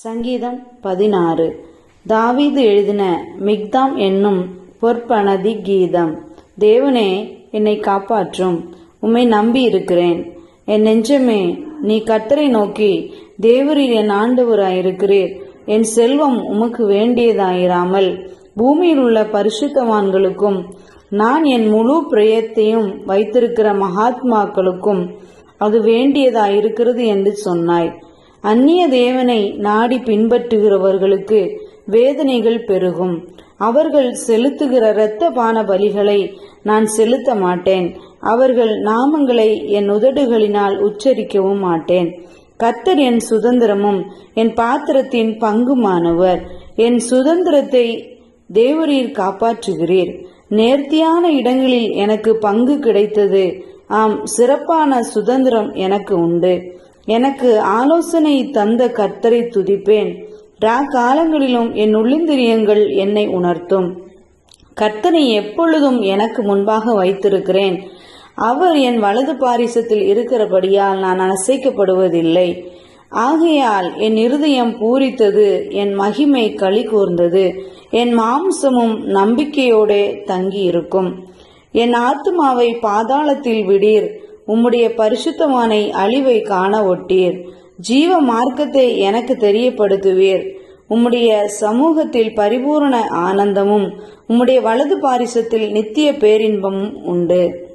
சங்கீதம் பதினாறு. தாவீது எழுதின மிக்தாம் என்னும் பொற்பனதி கீதம் தேவனே என்னை காப்பாற்றும். உம்மை நம்பி இருக்கிறேன். என் நெஞ்சமே நீ கத்தரை நோக்கி தேவரில் என் ஆண்டவராயிருக்கிறீர். என் செல்வம் உமக்கு வேண்டியதாயிராமல் பூமியில் உள்ள பரிசுத்தவான்களுக்கும் நான் என் முழு பிரயத்தையும் வைத்திருக்கிற மகாத்மாக்களுக்கும் அது வேண்டியதாயிருக்கிறது என்று சொன்னாய். அந்நிய தேவனை நாடி பின்பற்றுகிறவர்களுக்கு வேதனைகள் பெருகும். அவர்கள் செலுத்துகிற இரத்த பான பலிகளை நான் செலுத்த மாட்டேன். அவர்கள் நாமங்களை என் உதடுகளினால் உச்சரிக்கவும் மாட்டேன். கத்தர் என் சுதந்திரமும் என் பாத்திரத்தின் பங்குமானவர். என் சுதந்திரத்தை தேவரீர் காப்பாற்றுகிறீர். நேர்த்தியான இடங்களில் எனக்கு பங்கு கிடைத்தது. ஆம் சிறப்பான சுதந்திரம் எனக்கு உண்டு. எனக்கு ஆலோசனை தந்த கர்த்தரை துதிப்பேன். ரா காலங்களிலும் என் உள்ளிந்திரியங்கள் என்னை உணர்த்தும். கர்த்தனை எப்பொழுதும் எனக்கு முன்பாக வைத்திருக்கிறேன். அவர் என் வலது பாரிசத்தில் இருக்கிறபடியால் நான் அசைக்கப்படுவதில்லை. ஆகையால் என் இருதயம் பூரித்தது என் மகிமை களி கூர்ந்தது என் மாம்சமும் நம்பிக்கையோடே தங்கி இருக்கும் என் ஆத்துமாவை பாதாளத்தில் விடீர். உம்முடைய பரிசுத்தமானை அழிவை காண ஒட்டீர். ஜீவ மார்க்கத்தை எனக்கு தெரியப்படுத்துவீர். உம்முடைய சமூகத்தில் பரிபூரண ஆனந்தமும் உம்முடைய வலது பாரிசத்தில் நித்திய பேரின்பமும் உண்டு.